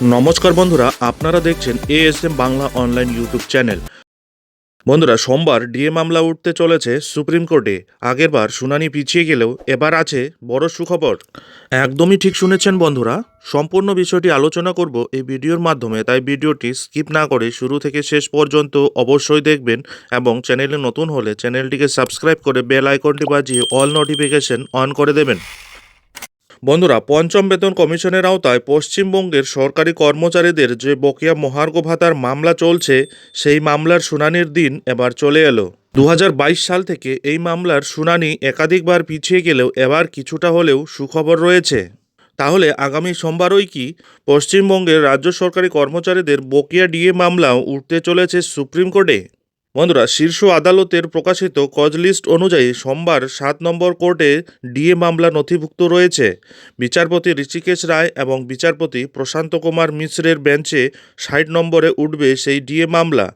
নমস্কার বন্ধুরা, আপনারা দেখছেন ASM Bangla online YouTube channel বন্ধুরা, সোমবার ডিএ মামলা উঠতে চলেছে সুপ্রিম কোর্টে। আগেরবার শুনানি পিছিয়ে গেলেও এবার আছে বড় সুখবর। একদমই ঠিক শুনেছেন বন্ধুরা, সম্পূর্ণ বিষয়টি আলোচনা করব এই ভিডিওর মাধ্যমে, তাই ভিডিওটি স্কিপ না করে শুরু থেকে শেষ পর্যন্ত অবশ্যই দেখবেন এবং চ্যানেলে নতুন হলে চ্যানেলটিকে সাবস্ক্রাইব করে বেল আইকনটি বাজিয়ে অল নোটিফিকেশন অন করে দেবেন। বন্ধুরা, পঞ্চম বেতন কমিশনের আওতায় পশ্চিমবঙ্গের সরকারি কর্মচারীদের যে বকেয়া মহার্ঘ ভাতার মামলা চলছে, সেই মামলার শুনানির দিন এবার চলে এলো। দু হাজার বাইশ সাল থেকে এই মামলার শুনানি একাধিকবার পিছিয়ে গেলেও এবার কিছুটা হলেও সুখবর রয়েছে। তাহলে আগামী সোমবারই কি পশ্চিমবঙ্গের রাজ্য সরকারি কর্মচারীদের বকেয়া ডিএ মামলাও উঠতে চলেছে সুপ্রিম কোর্টে? বন্ধুরা, শীর্ষ আদালতের প্রকাশিত কজ লিস্ট অনুযায়ী সোমবার সাত নম্বর কোর্টে ডিএ মামলা নথিভুক্ত রয়েছে। বিচারপতি ঋষিকেশ রায় এবং বিচারপতি প্রশান্ত কুমার মিশ্রের বেঞ্চে ষাট নম্বরে উঠবে সেই ডিএ মামলা।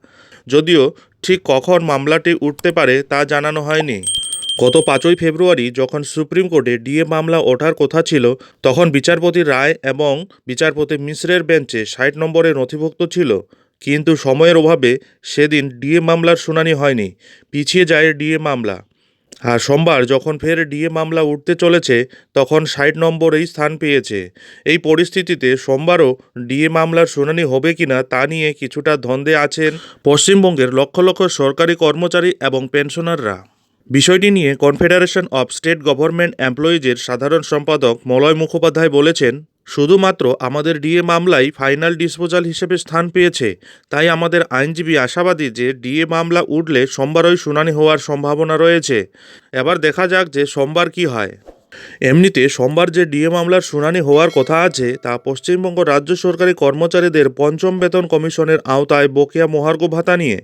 যদিও ঠিক কখন মামলাটি উঠতে পারে তা জানানো হয়নি। গত পাঁচই ফেব্রুয়ারি যখন সুপ্রিম কোর্টে ডিএ মামলা ওঠার কথা ছিল, তখন বিচারপতি রায় এবং বিচারপতি মিশ্রের বেঞ্চে ষাট নম্বরে নথিভুক্ত ছিল। কিন্তু সময়ের অভাবে সেদিন ডিএ মামলার শুনানি হয়নি, পিছিয়ে যায় ডিএ মামলা। আর সোমবার যখন ফের ডিএ মামলা উঠতে চলেছে, তখন ষাট নম্বরেই স্থান পেয়েছে। এই পরিস্থিতিতে সোমবারও ডিএ মামলার শুনানি হবে কিনা তা নিয়ে কিছুটা ধন্দে আছেন পশ্চিমবঙ্গের লক্ষ লক্ষ সরকারি কর্মচারী এবং পেনশনাররা। বিষয়টি নিয়ে কনফেডারেশন অব স্টেট গভর্নমেন্ট এমপ্লয়িজের সাধারণ সম্পাদক মলয় মুখোপাধ্যায় বলেছেন, শুধুমাত্র আমাদের ডিএ মামলাই ফাইনাল ডিসপোজাল হিসেবে স্থান পেয়েছে, তাই আমাদের আইনজীবী আশাবাদী যে ডিএ মামলা উঠলে সোমবারই শুনানি হওয়ার সম্ভাবনা রয়েছে। এবার দেখা যাক যে সোমবার কি হয়। এমনিতে সোমবার যে ডিএ মামলার শুনানি হওয়ার কথা আছে, তা পশ্চিমবঙ্গ রাজ্য সরকারি কর্মচারীদের পঞ্চম বেতন কমিশনের আওতায় বকেয়া মহার্ঘ ভাতা নিয়ে।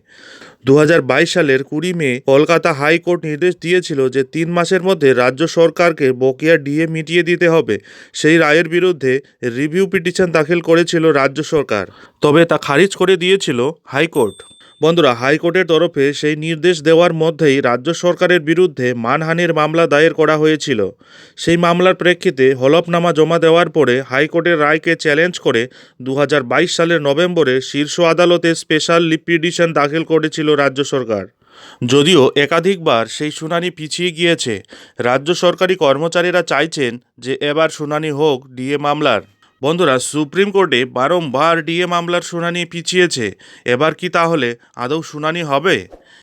দু হাজার বাইশ সালের কুড়ি মে কলকাতা হাইকোর্ট নির্দেশ দিয়েছিল যে তিন মাসের মধ্যে রাজ্য সরকারকে বকেয়া ডিএ মিটিয়ে দিতে হবে। সেই রায়ের বিরুদ্ধে রিভিউ পিটিশন দাখিল করেছিল রাজ্য সরকার। তবে তা খারিজ করে দিয়েছিল হাইকোর্ট। বন্ধুরা, হাইকোর্টের তরফে সেই নির্দেশ দেওয়ার মধ্যেই রাজ্য সরকারের বিরুদ্ধে মানহানির মামলা দায়ের করা হয়েছিল। সেই মামলার প্রেক্ষিতে হলফনামা জমা দেওয়ার পরে হাইকোর্টের রায়কে চ্যালেঞ্জ করে দু হাজার বাইশ সালের নভেম্বরে শীর্ষ আদালতে স্পেশাল লিপিডিশন দাখিল করেছিল রাজ্য সরকার। যদিও একাধিকবার সেই শুনানি পিছিয়ে গিয়েছে, রাজ্য সরকারি কর্মচারীরা চাইছেন যে এবার শুনানি হোক ডিএ মামলার। বন্ধুরা, সুপ্রিম কোর্টে বারংবার ডিএ মামলার শুনানি পিছিয়েছে। এবার কি তাহলে আদৌ শুনানি হবে?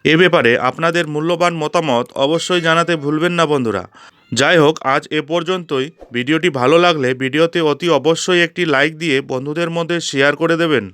এ ব্যাপারে আপনাদের মূল্যবান মতামত অবশ্যই জানাতে ভুলবেন না বন্ধুরা। যাই হোক, আজ এ পর্যন্তই। ভিডিওটি ভালো লাগলে ভিডিওতে অতি অবশ্যই একটি লাইক দিয়ে বন্ধুদের মধ্যে শেয়ার করে দেবেন।